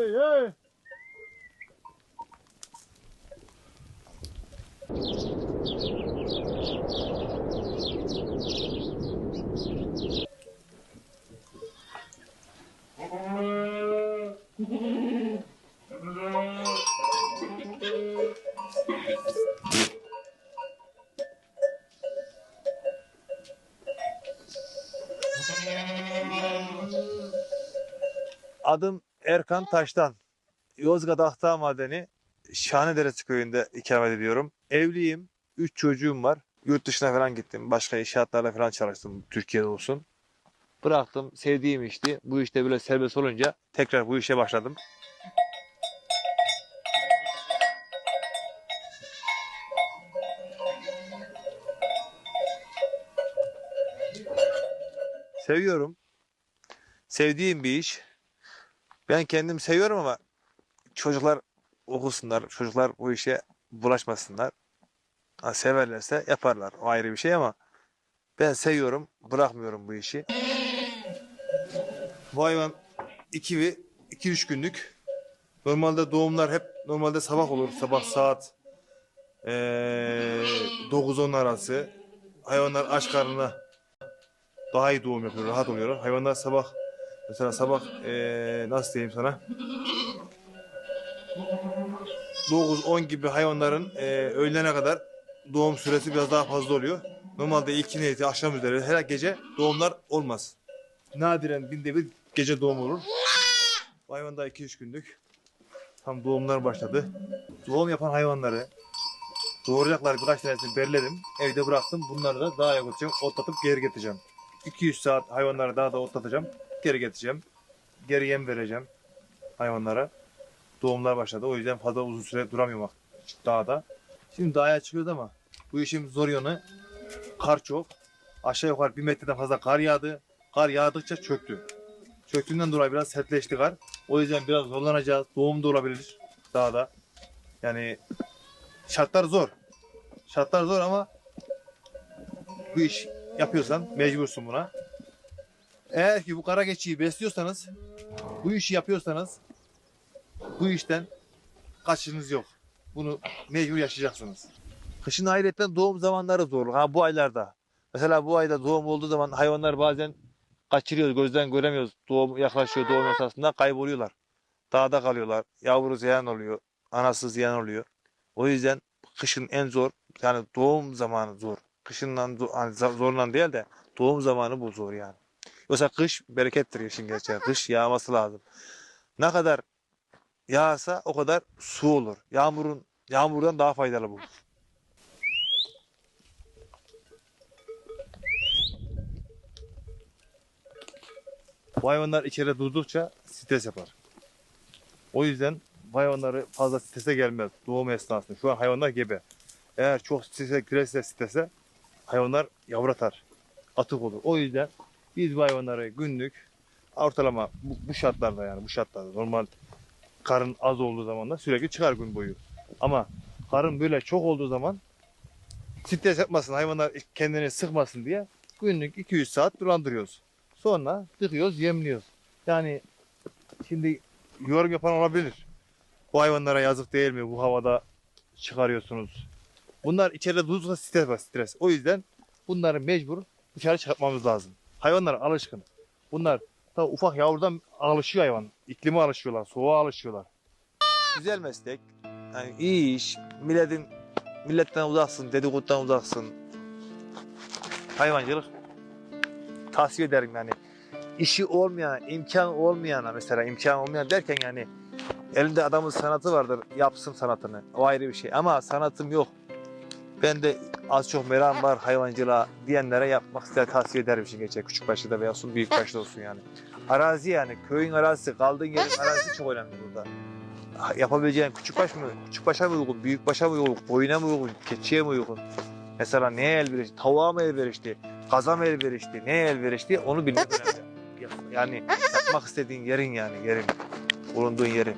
Hey hey. Adım Erkan Taştan. Yozgat Ahtağ Madeni Şahanederesi köyünde ikamet ediyorum. Evliyim. Üç çocuğum var. Yurt dışına falan gittim. Başka inşaatlarda falan çalıştım. Türkiye'de olsun. Bıraktım. Sevdiğim işti. Bu işte böyle serbest olunca tekrar bu işe başladım. Seviyorum. Sevdiğim bir iş. Ben kendim seviyorum ama çocuklar okusunlar, çocuklar bu işe bulaşmasınlar. Ha, severlerse yaparlar. O ayrı bir şey ama ben seviyorum, bırakmıyorum bu işi. Bu hayvan 2 ve 2-3 günlük. Normalde doğumlar hep normalde sabah olur. Sabah saat eee 9-10 arası. Hayvanlar aç karnına daha iyi doğum yapıyor, rahat oluyor. Hayvanlar sabah Mesela sabah eee, nasıl diyeyim sana 9-10 gibi hayvanların eee, öğlene kadar doğum süresi biraz daha fazla oluyor. Normalde ilk niyeti akşam üzeri her gece doğumlar olmaz. Nadiren binde bir gece doğum olur. Hayvan daha 2-3 günlük. Tam doğumlar başladı. Doğum yapan hayvanları doğuracaklar birkaç tanesini belledim. Evde bıraktım. Bunları da daha götüreceğim. Otlatıp geri getireceğim. 200 saat hayvanları daha da otlatacağım. Geri getireceğim. Geri yem vereceğim hayvanlara. Doğumlar başladı. O yüzden fazla uzun süre duramıyorum dağda. Şimdi dağa çıkıyoruz ama bu işin zor yanı kar çok. Aşağı yukarı bir metreden fazla kar yağdı. Kar yağdıkça çöktü. Çöktüğünden dolayı biraz sertleşti kar. O yüzden biraz zorlanacağız. Doğum da olabilir dağda. Yani şartlar zor. Şartlar zor ama bu iş yapıyorsan mecbursun buna. Eğer ki bu kara geçiyi besliyorsanız, bu işi yapıyorsanız bu işten kaçışınız yok. Bunu mecbur yaşayacaksınız. Kışın ayrıca doğum zamanları zor. Ha bu aylarda. Mesela bu ayda doğum olduğu zaman hayvanlar bazen kaçırıyoruz, gözden göremiyoruz. Doğum yaklaşıyor, doğum esasında kayboluyorlar. Dağda kalıyorlar. Yavru ziyan oluyor, anası ziyan oluyor. O yüzden kışın en zor, yani doğum zamanı zor. Kışından hani zorlan değil de doğum zamanı bu zor yani. Yoksa kış berekettir işin gerçeği. Kış yağması lazım. Ne kadar yağsa o kadar su olur. Yağmurun yağmurdan daha faydalı bu. Bu hayvanlar içeride durdukça stres yapar. O yüzden bu hayvanları fazla strese gelmez doğum esnasında. Şu an hayvanlar gebe. Eğer çok strese girerse strese hayvanlar yavratar. Atık olur. O yüzden biz bu hayvanları günlük ortalama bu, bu şartlarda yani bu şartlarda normal karın az olduğu zaman da sürekli çıkar gün boyu. Ama karın böyle çok olduğu zaman stres yapmasın hayvanlar kendini sıkmasın diye günlük 200 saat dolandırıyoruz. Sonra tıkıyoruz yemliyoruz. Yani şimdi yorum yapan olabilir. Bu hayvanlara yazık değil mi bu havada çıkarıyorsunuz. Bunlar içeride durdukça stres var stres. O yüzden bunları mecbur dışarı çıkartmamız lazım. Hayvanlar alışkın. Bunlar ta ufak yavrudan alışıyor hayvan. İklime alışıyorlar, soğuğa alışıyorlar. Güzel meslek. Yani iyi iş. Milletin milletten uzaksın, dedikodudan uzaksın. Hayvancılık tavsiye ederim yani. İşi olmayan, imkan olmayana mesela imkan olmayan derken yani elinde adamın sanatı vardır, yapsın sanatını. O ayrı bir şey. Ama sanatım yok. Ben de az çok meram var hayvancılığa diyenlere yapmak size tavsiye ederim şimdi geçer. Küçük başta veya olsun, büyük başta olsun yani. Arazi yani köyün arazisi, kaldığın yerin arazisi çok önemli burada. Yapabileceğin küçük baş mı, küçük başa mı uygun, büyük başa mı uygun, koyuna mı uygun, keçiye mi uygun? Mesela neye elverişli, tavuğa mı elverişli, kaza mı elverişli, neye elverişli onu bilmek önemli. Yani yapmak istediğin yerin yani, yerin, bulunduğun yerin.